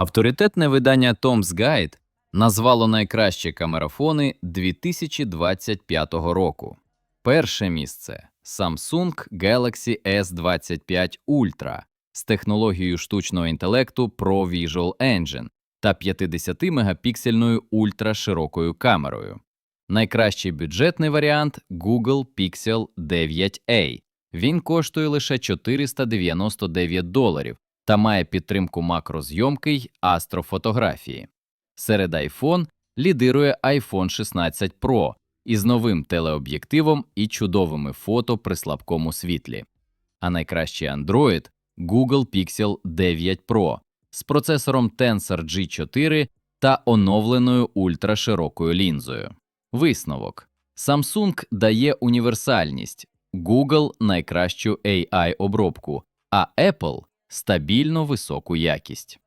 Авторитетне видання Tom's Guide назвало найкращі камерафони 2025 року. Перше місце Samsung Galaxy S25 Ultra з технологією штучного інтелекту Pro Visual Engine та 50-мегапіксельною ультраширокою камерою. Найкращий бюджетний варіант Google Pixel 9a. Він коштує лише 499 доларів та має підтримку макрозйомки й астрофотографії. Серед iPhone лідирує iPhone 16 Pro із новим телеоб'єктивом і чудовими фото при слабкому світлі. А найкращий Android Google Pixel 9 Pro з процесором Tensor G4 та оновленою ультраширокою лінзою. Висновок Samsung дає універсальність, Google найкращу AI обробку, а Apple стабільно високу якість.